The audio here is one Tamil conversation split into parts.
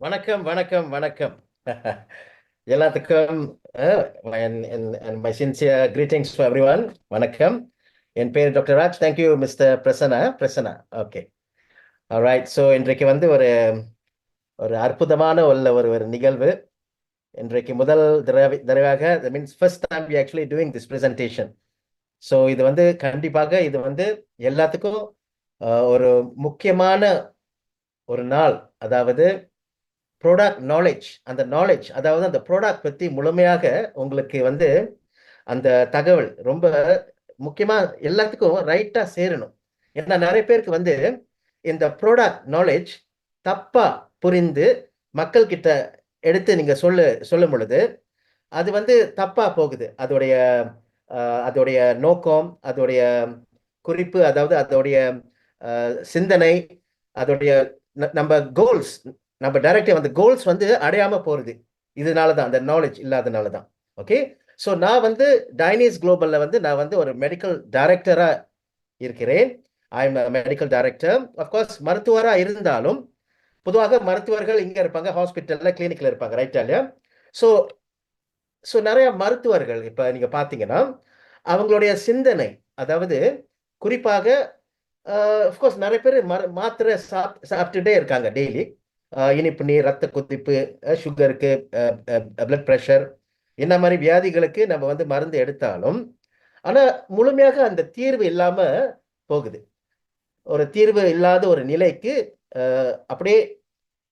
வணக்கம் வணக்கம் வணக்கம். எல்லாத்துக்கும் my sincere greetings to every one வணக்கம். என் பேர் doctor Raj thank you mister Prasanna Prasanna okay right so இன்றைக்கு வந்து ஒரு ஒரு அற்புதமான உள்ள ஒரு ஒரு நிகழ்வு. இன்றைக்கு முதல் தடவை தடவையாக means first time we actually doing this presentation so இது வந்து கண்டிப்பாக இது வந்து எல்லாத்துக்கும் ஒரு முக்கியமான ஒரு நாள். அதாவது ப்ராடக்ட் நாலேஜ் அந்த நாலேஜ் அதாவது அந்த ப்ராடக்ட் பற்றி முழுமையாக உங்களுக்கு வந்து அந்த தகவல் ரொம்ப முக்கியமாக எல்லாத்துக்கும் ரைட்டாக சேரணும். ஏன்னா நிறைய பேருக்கு வந்து இந்த ப்ராடக்ட் நாலேஜ் தப்பாக புரிந்து மக்கள் கிட்ட எடுத்து நீங்கள் சொல்லு சொல்லும் பொழுது அது வந்து தப்பாக போகுது. அதோடைய அதோடைய நோக்கம் அதோடைய குறிப்பு அதாவது அதோடைய சிந்தனை அதோடைய நம்ம கோல்ஸ் நம்ம டைரக்டா அந்த கோல்ஸ் வந்து அடையாம போறது. இதனால தான் அந்த நாலேஜ் இல்லாதனால தான் ஓகே ஸோ நான் வந்து டைனிஸ் குளோபல்ல வந்து நான் வந்து ஒரு மெடிக்கல் டைரக்டரா இருக்கிறேன். I am medical director of course மருத்துவராக இருந்தாலும் பொதுவாக மருத்துவர்கள் இங்கே இருப்பாங்க ஹாஸ்பிட்டலில் கிளினிக்கில் இருப்பாங்க ரைட்டாலியா ஸோ ஸோ நிறைய மருத்துவர்கள் இப்போ நீங்கள் பார்த்தீங்கன்னா அவங்களுடைய சிந்தனை அதாவது குறிப்பாக அஃப்கோர்ஸ் நிறைய பேர் மர- மாத்திரை சாப் சாப்பிட்டுட்டே இருக்காங்க டெய்லி இனிப்பு நீர் ரத்த கொதிப்பு சுகருக்கு பிளட் ப்ரெஷர் என்ன மாதிரி வியாதிகளுக்கு நம்ம வந்து மருந்து எடுத்தாலும் ஆனால் முழுமையாக அந்த தீர்வு இல்லாமல் போகுது. ஒரு தீர்வு இல்லாத ஒரு நிலைக்கு அப்படியே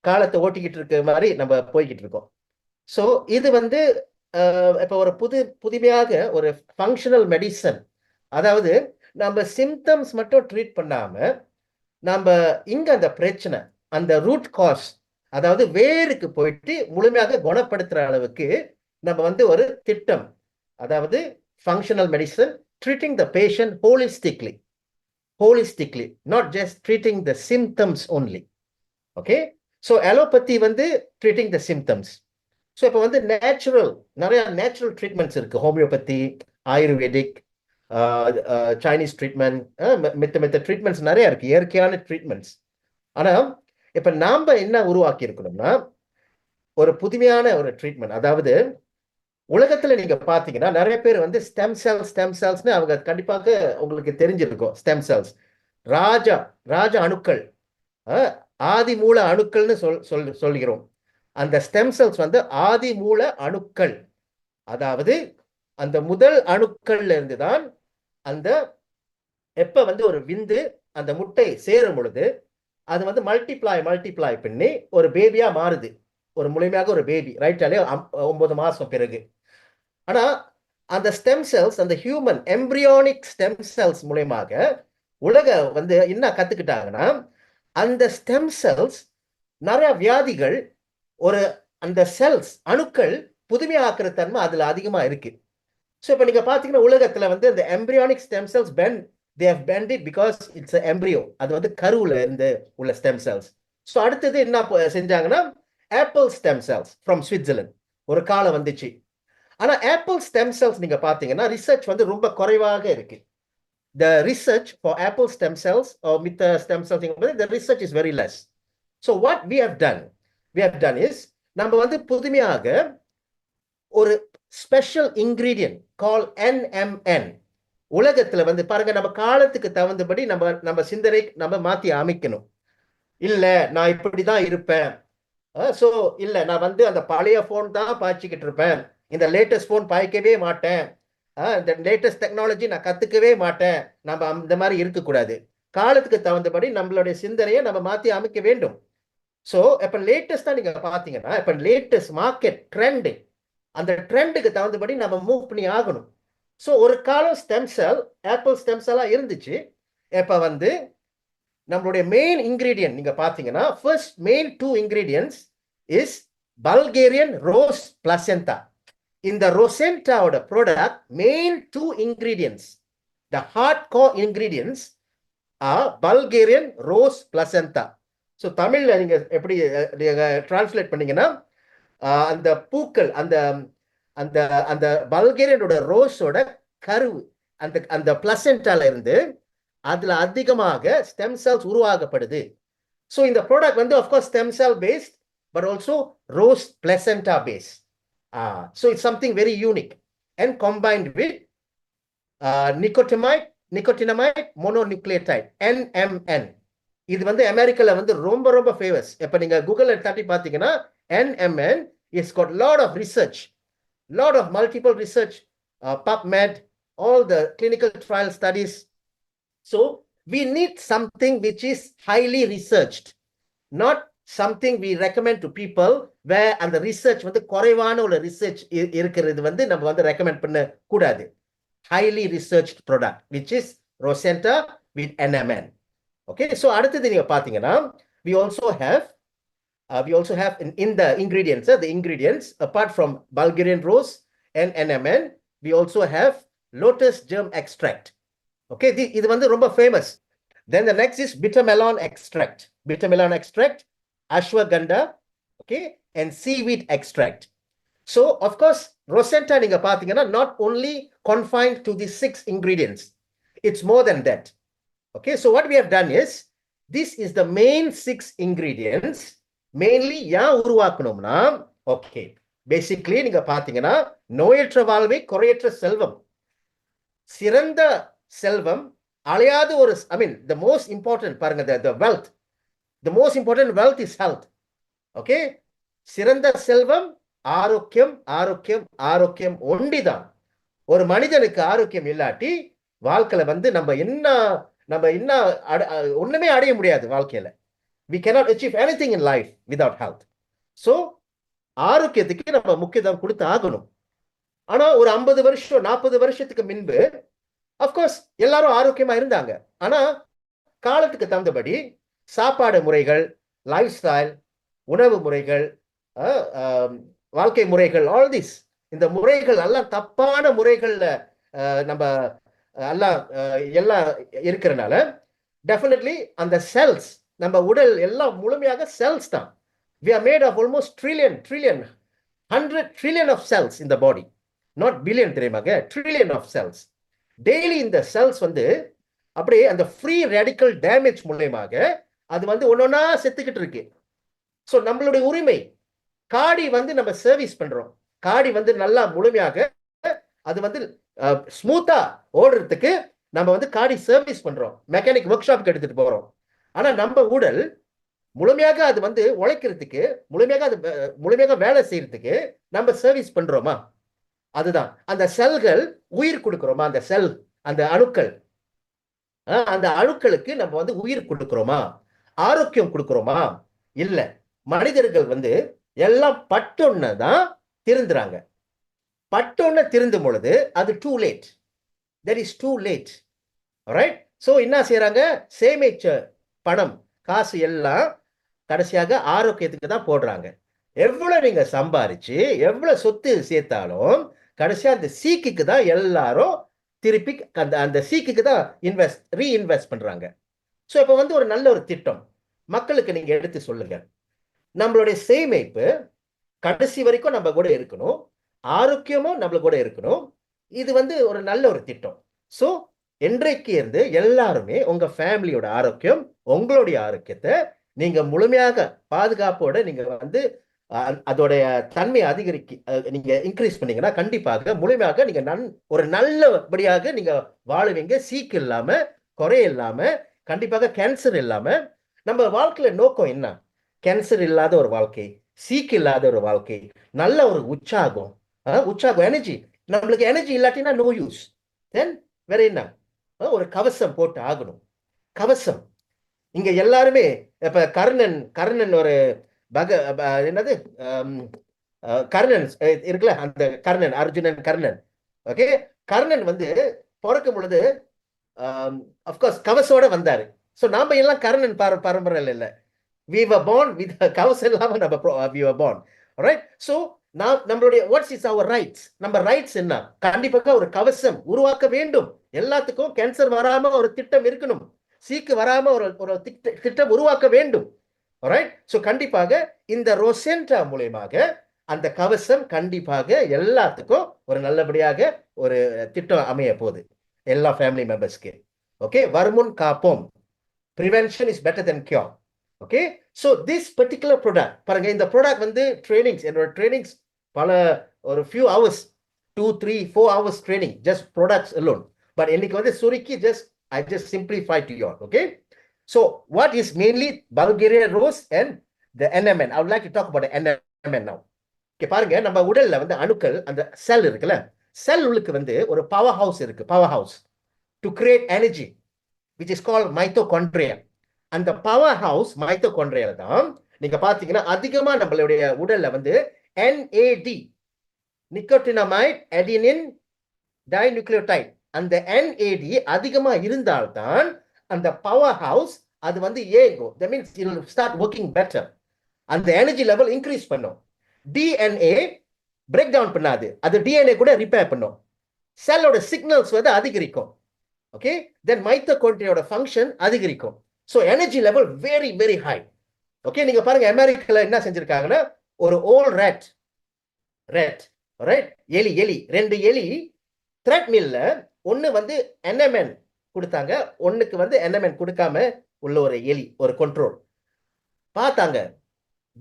காலத்தை ஓட்டிக்கிட்டு இருக்க மாதிரி நம்ம போய்கிட்டு இருக்கோம். ஸோ இது வந்து இப்போ ஒரு புது புதுமையாக ஒரு ஃபங்க்ஷனல் மெடிசன் அதாவது நம்ம சிம்டம்ஸ் மட்டும் ட்ரீட் பண்ணாமல் நம்ம இங்கே அந்த பிரச்சனை அந்த ரூட் காஸ் அதாவது வேருக்கு போயிட்டு முழுமையாக குணப்படுத்துற அளவுக்கு நம்ம வந்து ஒரு திட்டம் அதாவது functional medicine treating the patient holistically holistically not just treating the symptoms only okay so allopathy வந்து ட்ரீட்டிங் த சிம்டம்ஸ் ஸோ இப்போ வந்து நேச்சுரல் நிறைய நேச்சுரல் ட்ரீட்மெண்ட்ஸ் இருக்கு. ஹோமியோபதி ஆயுர்வேதிக் சைனீஸ் ட்ரீட்மெண்ட் மித்த மெத்த ட்ரீட்மெண்ட்ஸ் நிறைய இருக்கு. இயற்கையான ட்ரீட்மெண்ட்ஸ் ஆனால் இப்ப நாம என்ன உருவாக்கி இருக்கணும்னா ஒரு புதுமையான ஒரு ட்ரீட்மெண்ட் அதாவது உலகத்துல நீங்க பாத்தீங்கன்னா நிறைய பேர் வந்து ஸ்டெம் செல்ஸ் ஸ்டெம் செல்ஸ்னு அவங்க கண்டிப்பாக உங்களுக்கு தெரிஞ்சிருக்கும். ஸ்டெம் செல்ஸ் ராஜா ராஜ அணுக்கள். ஆதி மூல அணுக்கள்னு சொல் சொல் சொல்கிறோம். அந்த ஸ்டெம் செல்ஸ் வந்து ஆதி மூல அணுக்கள். அதாவது அந்த முதல் அணுக்கள்ல இருந்து தான் அந்த எப்ப வந்து ஒரு விந்து அந்த முட்டை சேரும் பொழுது அது வந்து மல்டிப்ளை மல்டிப்ளை பண்ணி ஒரு பேபியாக மாறுது. ஒரு முழுமையாக ஒரு பேபி ரைட்டாலே ஒன்பது மாதம் பிறகு. ஆனால் அந்த ஸ்டெம் செல்ஸ் அந்த ஹியூமன் எம்ப்ரியானிக் ஸ்டெம் செல்ஸ் மூலயமாக உலக வந்து என்ன கற்றுக்கிட்டாங்கன்னா அந்த ஸ்டெம் செல்ஸ் நிறைய வியாதிகள் ஒரு அந்த செல்ஸ் அணுக்கள் புதுமையாக்குற தன்மை அதில் அதிகமாக இருக்கு. ஸோ இப்போ நீங்கள் பார்த்தீங்கன்னா உலகத்தில் வந்து இந்த embryonic stem cells ban they have banned it because it's embryo அது வந்து கருவில் இருந்து உள்ள ஸ்டெம் செல்ஸ் ஸோ அடுத்தது என்ன செஞ்சாங்கன்னா apple stem cells from Switzerland ஒரு காலம் வந்துச்சு. ஆனால் ஆப்பிள் ஸ்டெம் செல்ஸ் நீங்கள் பார்த்தீங்கன்னா ரிசர்ச் வந்து ரொம்ப குறைவாக இருக்கு. The research for apple stem cells or stem cells the research is very less so what we have done we have done is நம்ம வந்து புதுமையாக ஒரு ஸ்பெஷல் இன்கிரீடியன்ட் கால் என்எம்என் உலகத்துல வந்து பாருங்க நம்ம காலத்துக்கு தகுந்தபடி நம்ம நம்ம சிந்தனை நம்ம மாத்தி அமைக்கணும். இல்ல நான் இப்படிதான் இருப்பேன். ஸோ இல்ல நான் வந்து அந்த பழைய ஃபோன் தான் பாய்ச்சிக்கிட்டு இருப்பேன். இந்த லேட்டஸ்ட் ஃபோன் பாய்க்கவே மாட்டேன். இந்த லேட்டஸ்ட் டெக்னாலஜி நான் கத்துக்கவே மாட்டேன். நம்ம அந்த மாதிரி இருக்கக்கூடாது. காலத்துக்கு தகுந்தபடி நம்மளுடைய சிந்தனையை நம்ம மாத்தி அமைக்க வேண்டும். ஸோ இப்போ தான் நீங்க பாத்தீங்கன்னா இப்போ லேட்டஸ்ட் மார்க்கெட் ட்ரெண்ட் அந்த ட்ரெண்டுக்கு தகுந்தபடி நம்ம மூவ் பண்ணி ஆகணும். ஸோ ஒரு காலம் ஸ்டெம் செல் ஆப்பிள் ஸ்டெம் செல்லாம் இருந்துச்சு. இப்போ வந்து நம்மளுடைய மெயின் இன்க்ரீடியன்ட் நீங்கள் பார்த்தீங்கன்னா first main two ingredients is Bulgarian rose placenta இந்த ரோசென்டாவோட product main two ingredients the hardcore ingredients are Bulgarian rose placenta so தமிழில் நீங்கள் எப்படி நீங்கள் டிரான்ஸ்லேட் பண்ணீங்கன்னா அந்த பூக்கள் அந்த அந்த அந்த பல்கேரியனோட ரோஸோட கருவு அந்த அந்த பிளசென்டால இருந்து அதுல அதிகமாக ஸ்டெம் செல்ஸ் உருவாக்கப்படுது ஸோ இந்த ப்ராடக்ட் வந்து of course stem cell based but also rose placenta base so it's something very unique and combined with nicotinamide nicotinamide nicotinamide, NMN இது வந்து அமெரிக்கால வந்து ரொம்ப ரொம்ப ஃபேமஸ் இப்போ நீங்க கூகுள்ல தட்டி பார்த்தீங்கன்னா NMN is got lot of research lot of multiple research uh, PubMed all the clinical trial studies so we need something which is highly researched not something we recommend to people where அந்த research வந்து குறைவான ஒரு research இ- இருக்கிறது வந்து நம்ம வந்து recommend பண்ண கூடாது highly researched product which is Rosenta with NMN okay so அடுத்தது நீங்க பாத்தீங்கன்னா we also have uh, we also have in, in the ingredients uh, the ingredients apart from Bulgarian rose and NMN we also have lotus germ extract okay thi- இது வந்து ரொம்ப famous then the next is bitter melon extract bitter melon extract ashwagandha okay and seaweed extract so of course rosenta நீங்க பாத்தீங்கன்னா not only confined to the six ingredients it's more than that okay so what we have done is this is the main six ingredients mainly ஏன் உருவாக்கணும்னா ஓகே பேசிக்லி நீங்க பாத்தீங்கன்னா நோயற்ற வாழ்வை குறையற்ற செல்வம். சிறந்த செல்வம் அலையாத ஒரு ஐ மீன் த மோஸ்ட் இம்பார்ட்டன்ட் பாருங்க the wealth the most important wealth is health okay சிறந்த செல்வம் ஆரோக்கியம் ஆரோக்கியம் ஆரோக்கியம் ஒண்டிதான். ஒரு மனிதனுக்கு ஆரோக்கியம் இல்லாட்டி வாழ்க்கையில வந்து நம்ம என்ன நம்ம என்ன அட- ஒண்ணுமே அடைய முடியாது வாழ்க்கையில. We cannot achieve anything in life without health so ஆரோக்கியத்துக்கு நம்ம முக்கியத்துவம் கொடுத்து ஆகணும். ஆனா ஒரு ஐம்பது வருஷம் நாற்பது வருஷத்துக்கு முன்பு அஃப்கோர்ஸ் எல்லாரும் ஆரோக்கியமா இருந்தாங்க. ஆனா காலத்துக்கு தகுந்தபடி சாப்பாடு முறைகள் லைஃப் ஸ்டைல் உணவு முறைகள் வாழ்க்கை முறைகள் ஆல் திஸ் இந்த முறைகள் எல்லாம் தப்பான முறைகள்ல நம்ம எல்லாம் எல்லாம் இருக்கிறனால டெஃபினெட்லி அந்த செல்ஸ் நம்ம உடல் எல்லாம் முழுமையாக செல்ஸ் தான். We are made of almost trillion trillion hundred trillion of cells இந்த பாடி நாட் பில்லியன் தெரியுமாங்க? ட்ரில்லியன் ஆஃப் செல்ஸ் டெய்லி இந்த செல்ஸ் வந்து அப்படியே அந்த ஃப்ரீ ரேடிக்கல் டேமேஜ் மூலயமாக அது வந்து ஒன்னொன்னா செத்துக்கிட்டு இருக்கு. ஸோ நம்மளுடைய உரிமை காடி வந்து நம்ம சர்வீஸ் பண்றோம். காடி வந்து நல்லா முழுமையாக அது வந்து ஸ்மூத்தா ஓடுறதுக்கு நம்ம வந்து காடி சர்வீஸ் பண்றோம். மெக்கானிக் ஒர்க் ஷாப்க்கு எடுத்துட்டு போறோம். ஆனா நம்ம உடல் முழுமையாக அது வந்து உழைக்கிறதுக்கு முழுமையாக அது முழுமையாக வேலை செய்யறதுக்கு நம்ம சர்வீஸ் பண்றோமா? அதுதான். அந்த செல்கள் உயிர் கொடுக்குறோமா? அந்த செல் அந்த அணுக்கள். அந்த அணுக்களுக்கு நம்ம வந்து உயிர் கொடுக்குறோமா? ஆரோக்கியம் கொடுக்குறோமா? இல்ல. மனிதர்கள் வந்து எல்லாம் பட்டொன்னு தான் திருந்துறாங்க. பட்டொன்னு திருந்தும் பொழுது அது too late there is too late right so என்ன செய்யறாங்க சேமிச்ச பணம் காசு எல்லாம் கடைசியாக ஆரோக்கியத்துக்கு தான் போடுறாங்க. எவ்வளோ நீங்கள் சம்பாரிச்சு எவ்வளோ சொத்து சேர்த்தாலும் கடைசியாக அந்த சீக்குக்கு தான் எல்லாரும் திருப்பி அந்த அந்த சீக்குக்கு தான் இன்வெஸ்ட் ரீஇன்வெஸ்ட் பண்ணுறாங்க ஸோ இப்போ வந்து ஒரு நல்ல ஒரு திட்டம். மக்களுக்கு நீங்கள் எடுத்து சொல்லுங்கள் நம்மளுடைய சேமிப்பு கடைசி வரைக்கும் நம்ம கூட இருக்கணும். ஆரோக்கியமும் நம்மள கூட இருக்கணும். இது வந்து ஒரு நல்ல ஒரு திட்டம். ஸோ இன்றைக்கு இருந்து எல்லாருமே உங்க ஃபேமிலியோட ஆரோக்கியம் உங்களுடைய ஆரோக்கியத்தை நீங்க முழுமையாக பாதுகாப்போட நீங்க வந்து அதோடைய தன்மையை அதிகரிக்க நீங்க இன்க்ரீஸ் பண்ணீங்கன்னா கண்டிப்பாக முழுமையாக நீங்க நன் ஒரு நல்லபடியாக நீங்க வாழுவீங்க. சீக்கு இல்லாம குறை இல்லாம கண்டிப்பாக கேன்சர் இல்லாம. நம்ம வாழ்க்கையில நோக்கம் என்ன? கேன்சர் இல்லாத ஒரு வாழ்க்கை சீக்கு இல்லாத ஒரு வாழ்க்கை நல்ல ஒரு உற்சாகம் உற்சாகம் எனர்ஜி நம்மளுக்கு எனர்ஜி இல்லாட்டினா நோ யூஸ் தென் வேற என்ன? ஒரு கவசம் போட்டு ஆகணும். கவசம். இங்க எல்லாருமே இப்ப கர்ணன் கர்ணன் ஒரு பக ப- என்னது? கர்ணன் இருக்குல்ல அந்த கர்ணன் அர்ஜுனன் கர்ணன். ஓகே? கர்ணன் வந்து பிறக்கும் பொழுது அஃப்கோர்ஸ் கவசோட வந்தாரு. ஸோ நாம எல்லாம் கர்ணன் பார பரம்பரையில் இல்லை. வி வர் born வித் கவசம் இல்லாமல் நம்ம we were born. Right so நாம் நம்மளுடைய வாட்ஸ் இஸ் அவர் ரைட்ஸ் நம்ம ரைட்ஸ் என்ன? கண்டிப்பாக ஒரு கவசம் உருவாக்க வேண்டும். எல்லாத்துக்கும் கேன்சர் வராம ஒரு திட்டம் இருக்கணும். சீக்கு வராம ஒரு ஒரு திட்ட- திட்டம் உருவாக்க வேண்டும். ரைட் ஸோ கண்டிப்பாக இந்த ரோசென்டா மூலயமாக அந்த கவசம் கண்டிப்பாக எல்லாத்துக்கும் ஒரு நல்லபடியாக ஒரு திட்டம் அமைய போகுது. எல்லா ஃபேமிலி மெம்பர்ஸ்க்கு ஓகே வருமுன் காப்போம். Prevention is better then cure okay so this particular product பாருங்க இந்த ப்ராடக்ட் வந்து ட்ரைனிங்ஸ் என்னோட ட்ரைனிங்ஸ் பல ஒரு few hours two three four hours training just products alone but இன்னைக்கு வந்து சுருக்கி just I just simplify to your okay so what is mainly Bulgarian rose and the NMN I would like to talk about NMN now okay பாருங்க நம்ம உடல்ல வந்து அணுக்கள் அந்த செல் இருக்குல்ல செல் உள்ளுக்கு வந்து ஒரு பவர் ஹவுஸ் இருக்கு power house to create energy which is call mitochondria அந்த பவர் ஹவுஸ் மைத்தோகான்ட்ரியால தான் நீங்க பாத்தீங்கன்னா அதிகமா நம்மளுடைய உடல்ல வந்து என்ஏடி நிக்கோட்டினமைட் எடினின் டைநியூக்ளியோடைட் அந்த என்ஏடி அதிகமாக இருந்தால்தான் அந்த பவர் ஹவுஸ் அது வந்து ஏங்கும். That means it start working better அந்த எனர்ஜி லெவல் இன்க்ரீஸ் பண்ணும். டிஎன்ஏ பிரேக் டவுன் பண்ணாது. அது டிஎன்ஏ கூட ரிப்பேர் பண்ணும். செல்லோட சிக்னல்ஸ் வந்து அதிகரிக்கும். ஓகே தென் மைத்தோகான்ட்ரியோட ஃபங்க்ஷன் அதிகரிக்கும். So energy level very very high okay நீங்க பாருங்க அமெரிக்கால என்ன செஞ்சிருக்காங்கன்னா ஒரு ஓல் ரெட் ரெட் ரைட் எலி எலி ரெண்டு எலி த்ரெட் மில்ல ஒன்று வந்து என்எம்என் கொடுத்தாங்க ஒன்றுக்கு வந்து என்எம்என் கொடுக்காம உள்ள ஒரு எலி ஒரு கண்ட்ரோல் பார்த்தாங்க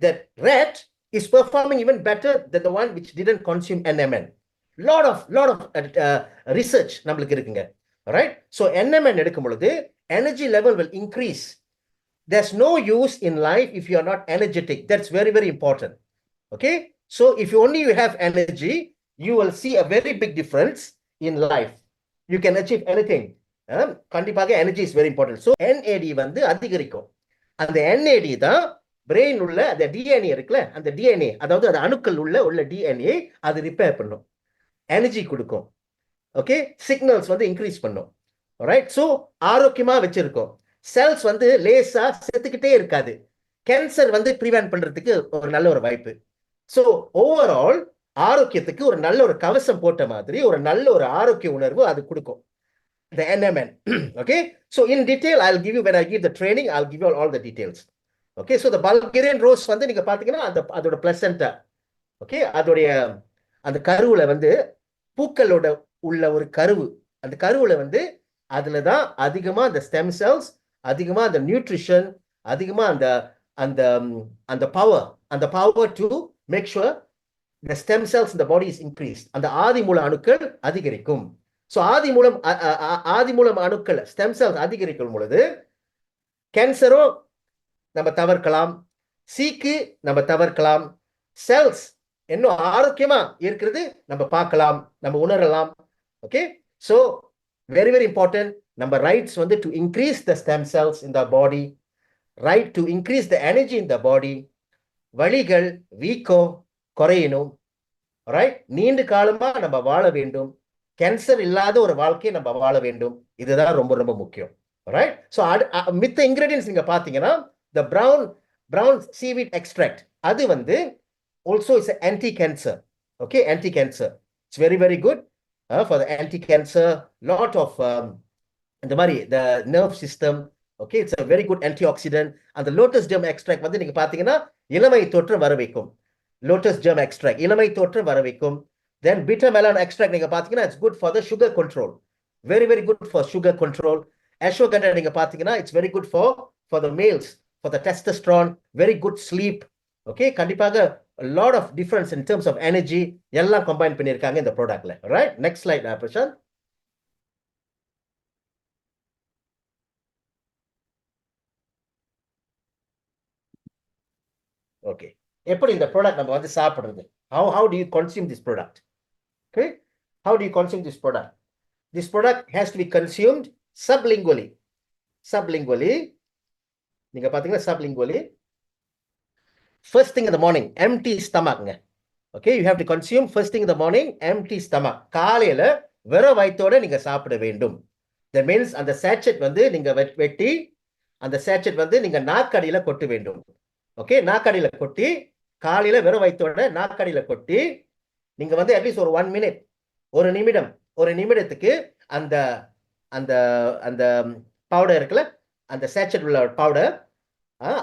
the red is performing even better then the one which didn't consume NMN lot of lot of research நம்மளுக்கு இருக்குங்க ரைட் ஸோ என்எம்என் எடுக்கும் பொழுது energy level will increase there's no use in life if you are not energetic that's very very important okay? So if you only you have energy you will see a very big difference in life. You can achieve anything. கண்டிப்பாக energy is very important so NAD வந்து அதிகரிக்கும். அந்த என்ஏடி தான் பிரெயின் உள்ள அந்த டிஎன்ஏ இருக்குல்ல அந்த டிஎன்ஏ அதாவது அது அணுக்கள் உள்ள உள்ள டிஎன்ஏ அது ரிப்பேர் பண்ணும். எனர்ஜி கொடுக்கும். ஓகே சிக்னல்ஸ் வந்து இன்க்ரீஸ் பண்ணும். ரைட் ஸோ ஆரோக்கியமாக வச்சிருக்கோம். செல்ஸ் வந்து லேசாக செத்துக்கிட்டே இருக்காது. கேன்சர் வந்து ப்ரிவென்ட் பண்றதுக்கு ஒரு நல்ல ஒரு வாய்ப்பு. ஸோ ஓவரால் ஆரோக்கியத்துக்கு ஒரு நல்ல ஒரு கவசம் போட்ட மாதிரி ஒரு நல்ல ஒரு ஆரோக்கிய உணர்வு அது கொடுக்கும். The NMN. okay, so in detail, I'll give you when I give the training, I'll give you all, all the details. Okay so the Bulgarian rose வந்து நீங்க பாத்தீங்கன்னா அந்த அதோட பிளசண்டா ஓகே அதோடைய அந்த கருவுல வந்து பூக்களோட உள்ள ஒரு கருவு. அந்த கருவுல வந்து அதுல தான் அதிகமா அந்த ஸ்டெம் செல்ஸ் அதிகமா அந்த நியூட்ரிஷன் அதிகமா அந்த அந்த அந்த பவர் அந்த power to make sure the stem cells இந்த பாடி இஸ் இன்க்ரீஸ் அந்த ஆதி மூல அணுக்கள் அதிகரிக்கும். ஸோ ஆதி மூலம் ஆதி மூலம் அணுக்கள் ஸ்டெம் செல்ஸ் அதிகரிக்கும் பொழுது கேன்சரும் நம்ம தவிர்க்கலாம். சீக்கு நம்ம தவிர்க்கலாம். செல்ஸ் இன்னும் ஆரோக்கியமா இருக்கிறது நம்ம பார்க்கலாம் நம்ம உணரலாம். Okay so very very important நம்ம ரைட்ஸ் வந்து to increase the stem cells in the body right to increase the energy in the body வழிகள் வீக்கம் குறையணும் ரைட் நீண்ட காலமா நம்ம வாழ வேண்டும். கேன்சர் இல்லாத ஒரு வாழ்க்கையை நம்ம வாழ வேண்டும். இதுதான் ரொம்ப ரொம்ப முக்கியம். ரைட் ஸோ மித்த இன்கிரீடியன்ஸ் நீங்க பாத்தீங்கன்னா the brown brown seaweed extract அது வந்து also it's anti cancer okay anti cancer it's very very good for the anti cancer lot of இந்த மாதிரி the nerve system okay it's a very good anti oxidant அந்த லோட்டஸ் ஜெம் எக்ஸ்ட்ராக்ட் வந்து நீங்க பாத்தீங்கன்னா இளமை தோற்றம் வர வைக்கும். லோட்டஸ் ஜெம் எக்ஸ்ட்ராக்ட் இளமை தோற்றம் வர வைக்கும். தென் பீட்டா மெலான் எக்ஸ்ட்ராக்ட் நீங்க பாத்தீங்கன்னா it's good for the sugar control very very good for sugar control ashwagandha நீங்க பாத்தீங்கன்னா it's very good for for the males for the testosterone very good sleep okay கண்டிப்பாக lot of difference in terms of energy எல்லாம் கம்பைன் பண்ணியிருக்காங்க இந்த ப்ராடக்ட்ல right next slide Prashanth. Okay எப்படி இந்த ப்ராடக்ட் நம்ம வந்து சாப்பிட்றது how how do you consume this product okay how do you consume this product this product has to be consumed sublingually sublingually நீங்கள் பார்த்தீங்கன்னா சப்லிங்குவலி ஃபர்ஸ்ட் திங் இந்த morning empty ஸ்டமாக்ங்க okay you have to consume first thing இந்த மார்னிங் எம்டி ஸ்டமாக் காலையில் வெறும் வயிற்றோட நீங்கள் சாப்பிட வேண்டும் த மீன்ஸ் அந்த சேச்சட் வந்து நீங்கள் வெட்டி அந்த சேச்சட் வந்து நீங்கள் நாக்கடியில் கொட்ட வேண்டும் ஓகே நாக்கடியில கொட்டி காலையில வெறும் வயித்தோட நாக்கடியில கொட்டி நீங்க வந்து அட்லீஸ்ட் ஒரு ஒன் மினிட் ஒரு நிமிடம் ஒரு நிமிடத்துக்கு அந்த அந்த அந்த பவுடர் இருக்குல்ல அந்த சேச்சட் உள்ள பவுடர்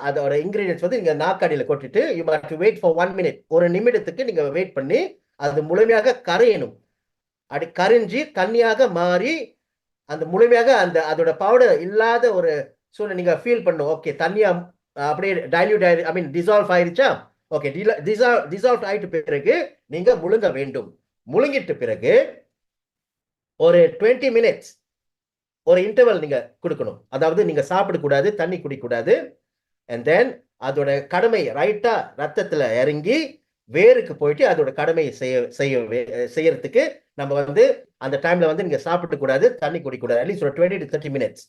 அதோட இன்கிரீடியன்ஸ் வந்து நீங்க நாக்கடியில கொட்டிட்டு you to wait for one minute ஒரு நிமிடத்துக்கு நீங்க வெயிட் பண்ணி அது முழுமையாக கரையணும். அப்படி கரைஞ்சி தண்ணியாக மாறி அந்த முழுமையாக அந்த அதோட பவுடர் இல்லாத ஒரு சூழ்நிலை நீங்க ஃபீல் பண்ணும் ஓகே தண்ணியா அப்படியே டைல்யூட் ஆயிரு ஐ மீன் டிசால்வ் ஆயிருச்சா? ஓகே டிசால்வ் டிசால்வ் ஆயிட்ட பிறகு நீங்க முழுங்க வேண்டும். முழுங்கிட்டு பிறகு ஒரு டுவெண்ட்டி மினிட்ஸ் ஒரு இன்டர்வல் நீங்க கொடுக்கணும். அதாவது நீங்க சாப்பிடக்கூடாது தண்ணி குடிக்கக்கூடாது அண்ட் தென் அதோட கடமை ரைட்டா ரத்தத்துல இறங்கி வேருக்கு போயிட்டு அதோட கடமையை செய்ய செய்ய வே- செய்யறதுக்கு நம்ம வந்து அந்த டைம்ல வந்து நீங்க சாப்பிட கூடாது தண்ணி குடிக்கூடாது அட்லீஸ்ட் ஒரு twenty to thirty minutes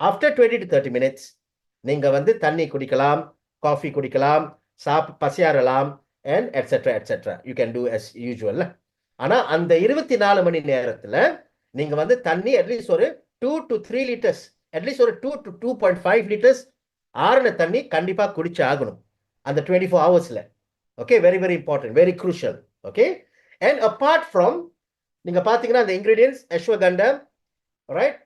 after twenty to thirty minutes நீங்கள் வந்து தண்ணி குடிக்கலாம் காஃபி குடிக்கலாம் சாப் பசியாறலாம் and etcetera etcetera you can do as usually ஆனால் அந்த இருபத்தி நாலு மணி நேரத்தில் நீங்கள் வந்து தண்ணி அட்லீஸ்ட் ஒரு two to three litres at least ஒரு two to two point five litres ஆறுன தண்ணி கண்டிப்பாக குடிச்சு ஆகணும் அந்த டுவெண்ட்டி ஃபோர் ஹவர்ஸில் okay very very important very crucial okay and apart from நீங்கள் பார்த்தீங்கன்னா அந்த ingredients ashwagandha right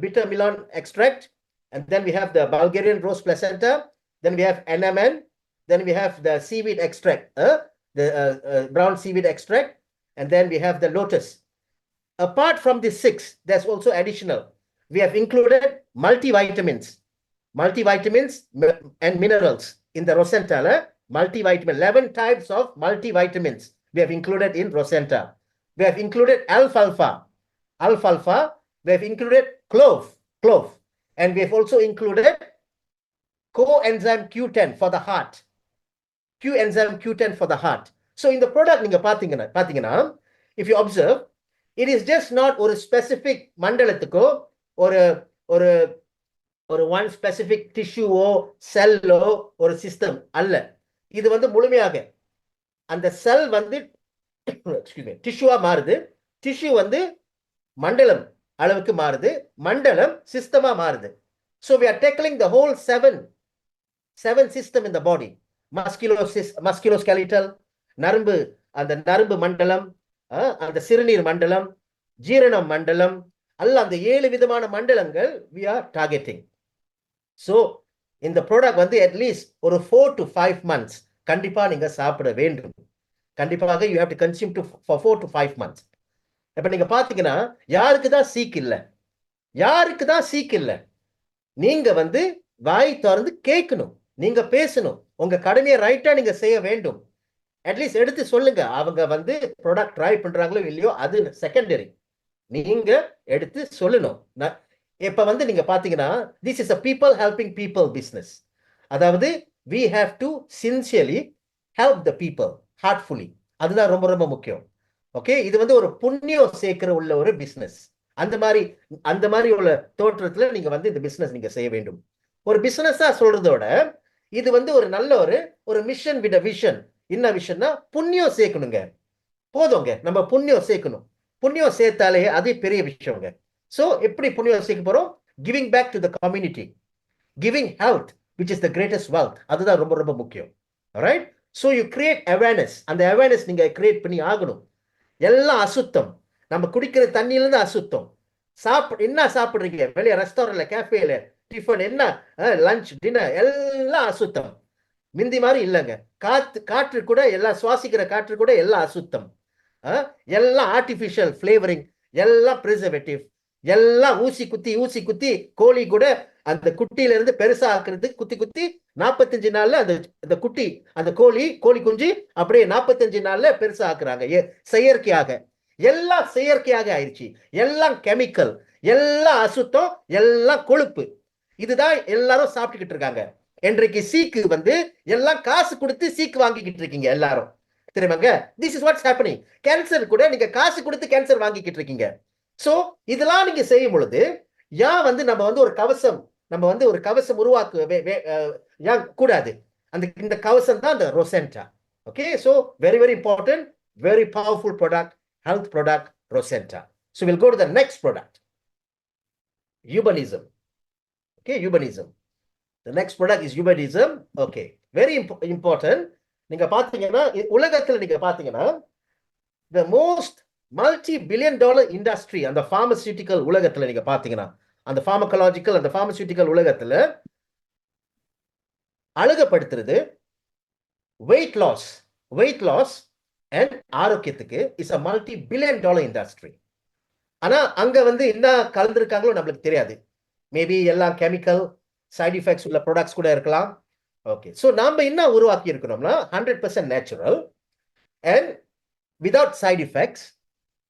bitter melon extract and then we have the Bulgarian rose placenta then we have NMN then we have the seaweed extract uh, the uh, uh, brown seaweed extract and then we have the lotus. Apart from the six there's also additional. We have included multivitamins multivitamins and minerals in the rosenta la, multivitamin 11 types of multivitamins we have included in rosenta. We have included alfalfa alfalfa we have included clove clove and we have also included coenzyme q10 for the heart Q enzyme q10 for the heart so in the product நீங்க பாத்தீங்கன்னா பாத்தீங்கன்னா if you observe it is just not ஒரு specific மண்டலத்துக்கோ ஒரு ஒரு ஒரு ஒன் ஸ்பெசிபிக் டிஷ்யூவோ செல்லோ ஒரு சிஸ்டம் அல்ல இது வந்து முழுமையாக அந்த செல் வந்து டிஷ்யூவா மாறுது டிஷ்யூ வந்து மண்டலம் அளவுக்கு மாறுது. மண்டலம் சிஸ்டமா மாறுது. So we are tackling the whole seven seven system இந்த பாடி மஸ்கிலோ மஸ்கிலோஸ்கெலிட்டல் நரம்பு அந்த நரம்பு மண்டலம் அந்த சிறுநீர் மண்டலம் ஜீரணம் மண்டலம் அல்ல அந்த ஏழு விதமான மண்டலங்கள் வி ஆர் டார்கெட்டிங் ஸோ இந்த ப்ராடக்ட் வந்து அட்லீஸ்ட் ஒரு ஃபோர் டு ஃபைவ் மந்த்ஸ் கண்டிப்பாக நீங்கள் சாப்பிட வேண்டும். கண்டிப்பாக you have to consume to for four to five months இப்ப நீங்க பாத்தீங்கன்னா யாருக்கு தான் சீக் இல்லை? யாருக்கு தான் சீக் இல்லை? நீங்க வந்து வாய் திறந்து கேட்கணும். நீங்க பேசணும். உங்க கடமையை ரைட்டா நீங்க செய்ய வேண்டும். அட்லீஸ்ட் எடுத்து சொல்லுங்க. அவங்க வந்து ப்ராடக்ட் ட்ரை பண்றாங்களோ இல்லையோ அது செகண்டரி நீங்க எடுத்து சொல்லணும். இப்ப வந்து நீங்க பாத்தீங்கன்னா this is a people helping people business அதாவது we have to sincerely help the people heartfully அதுதான் ரொம்ப ரொம்ப முக்கியம். ஓகே இது வந்து ஒரு புண்ணியம் சேர்க்கிற உள்ள ஒரு பிசினஸ் அந்த மாதிரி அந்த மாதிரி உள்ள தோற்றத்துல நீங்க வந்து இந்த பிசினஸ் நீங்க செய்ய வேண்டும். ஒரு பிசினஸா சொல்றதோட இது வந்து ஒரு நல்ல ஒரு ஒரு மிஷன் விட விஷன் என்ன விஷன்னா புண்ணியம் சேர்க்கணுங்க. போதுங்க. நம்ம புண்ணியம் சேர்க்கணும். புண்ணியம் சேர்த்தாலே அது பெரிய விஷயங்க. ஸோ எப்படி புண்ணியம் சேர்க்க போறோம்? Giving back to the community giving health which is the greatest wealth அதுதான் ரொம்ப ரொம்ப முக்கியம். Right so you create awareness அந்த அவேர்னஸ் நீங்க கிரியேட் பண்ணி ஆகணும். எல்லாம் அசுத்தம். நம்ம குடிக்கிற தண்ணியில இருந்து அசுத்தம். சாப்பிட என்ன சாப்பிடுறீங்க? வெளியே ரெஸ்டாரண்ட்ல கேஃபேல டிஃபன் என்ன? லஞ்ச் டின்னர் எல்லாம் அசுத்தம். மிந்தி மாதிரி இல்லைங்க. காத்து காற்று கூட எல்லாம் சுவாசிக்கிற காற்று கூட எல்லாம் அசுத்தம். எல்லாம் ஆர்டிஃபிஷியல் ஃப்ளேவரிங் எல்லாம் ப்ரிசர்வேட்டிவ் எல்லாம் ஊசி குத்தி ஊசி குத்தி கோழி கூட அந்த குட்டியில இருந்து பெருசா ஆக்குறதுக்கு குத்தி குத்தி நாற்பத்தஞ்சு நாள்ல அந்த அந்த குட்டி அந்த கோழி கோழி குஞ்சு அப்படியே நாற்பத்தஞ்சு நாள்ல பெருசா ஆக்குறாங்க. ஏ- செயற்கையாக. எல்லாம் செயற்கையாக ஆயிடுச்சு எல்லாம் கெமிக்கல் எல்லாம் அசுத்தம் எல்லாம் கொழுப்பு. இதுதான் எல்லாரும் சாப்பிட்டுக்கிட்டு இருக்காங்க. இன்றைக்கு சீக்கு வந்து எல்லாம் காசு கொடுத்து சீக்கு வாங்கிக்கிட்டு இருக்கீங்க எல்லாரும். தெரியுமாங்க? This is what's happening cancer கூட நீங்க காசு கொடுத்து கேன்சர் வாங்கிக்கிட்டு இருக்கீங்க. சோ இதெல்லாம் நீங்க செய்யும் பொழுது ஏன் வந்து நம்ம வந்து ஒரு கவசம் நம்ம வந்து ஒரு கவசம் உருவாக்க வே- ஏன் கூடாது. அந்த இந்த கவசம் தான் அந்த ரொசென்டா okay so very very important very powerful product health product ரொசென்டா so will go to the next product urbanism okay urbanism the next product is urbanism okay very important நீங்க பாத்தீங்கன்னா இ- உலகத்துல நீங்க பாத்தீங்கன்னா the most multi billion dollar industry அந்த பார்மசியூட்டிக்கல் உலகத்துல நீங்க பாத்தீங்கன்னா அந்த ஃபார்மகலாஜிக்கல் அந்த ஃபார்மசியூட்டிக்கல் உலகத்துல அழகப்படுத்துறது weight loss weight loss and ஆரோக்கியத்துக்கு is a multi billion dollar industry ஆனா அங்க வந்து என்ன கலந்துருக்காங்களோ நம்மளுக்கு தெரியாது. மேபி எல்லா கெமிக்கல் சைட் எஃபெக்ட்ஸ் உள்ள ப்ராடக்ட்ஸ் கூட இருக்கலாம். ஓகே ஸோ நாம் என்ன உருவாக்கி இருக்கிறோம்னா hundred percent natural and without side effects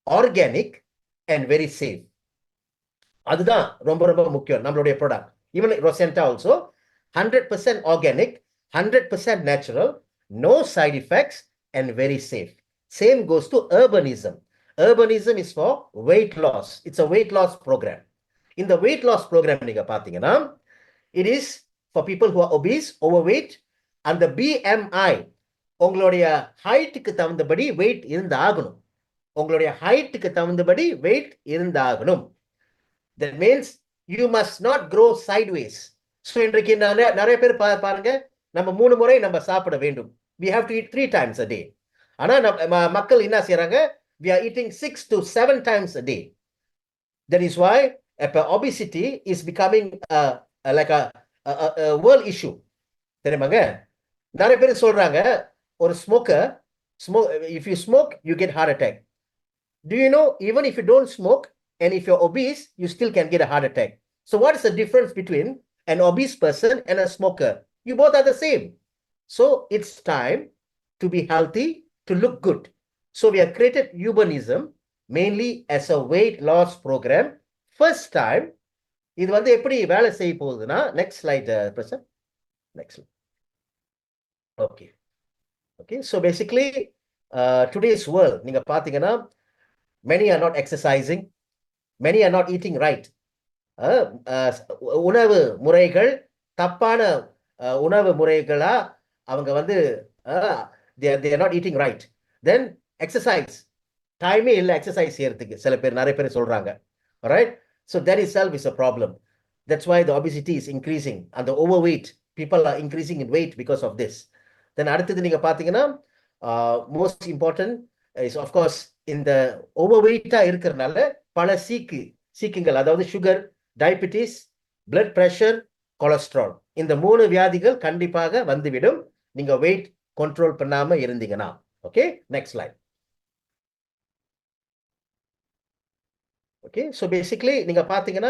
organic and very safe அதுதான் ரொம்ப ரொம்ப முக்கியம் நம்மளுடைய product even ரொசென்டா also hundred percent organic hundred percent natural no side effects and very safe same goes to urbanism. Urbanism is for weight loss it's a weight loss programme இந்த வெயிட் லாஸ் ப்ரோக்ராம் நீங்க பார்த்தீங்கன்னா it is for people who obese over weight அந்த பிஎம்ஐ உங்களுடைய ஹைட்டுக்கு தகுந்தபடி வெயிட் இருந்தாகணும். உங்களுடைய ஹைட்டுக்கு தகுந்தபடி weight இருந்தாகணும். That means you must not grow sideways so இன்றைக்கு நிறைய நிறைய பேர் பா பாருங்க நம்ம மூணு முறை நம்ம சாப்பிட வேண்டும். We have to it three times a day ஆனால் மக்கள் என்ன செய்யறாங்க we are eating six to seven times a day that is why இப்போ obesity is becoming like a world issue தெரியுமாங்க? நிறைய பேர் சொல்றாங்க ஒரு smoker Sumo if you smoke you get heart attack do you know even if you don't smoke and if you're obese you still can get a heart attack so what is the difference between an obese person and a smoker you both are the same so it's time to be healthy to look good so we have created urbanism mainly as a weight loss program first time இது வந்து எப்படி வேலை செய்ய போகுதுன்னா next slide Prasan next okay okay so basically today's world நீங்க பாத்தீங்கன்னா many are not exercising many are not eating right உணவு முறைகள் தப்பான உணவு முறைகளா அவங்க வந்து தேர் are not eating right. Then டைமே இல்லை எக்ஸசைஸ் செய்யறதுக்கு. சில பேர் நிறைய பேர் சொல்றாங்க. Right so there is self is a problem that's why the obesity is increasing அந்த overweight people are increasing in weight because of this then அடுத்தது நீங்க பார்த்தீங்கன்னா most important is of course இந்த ஓவர் வெயிட்டா இருக்கிறதுனால பல சீக்கு சீக்குங்கள் அதாவது sugar diabetes blood pressure cholesterol இந்த மூணு வியாதிகள் கண்டிப்பாக வந்துவிடும். நீங்க வெயிட் கண்ட்ரோல் பண்ணாம இருந்தீங்கன்னா. Okay next line okay so basically நீங்க பாத்தீங்கன்னா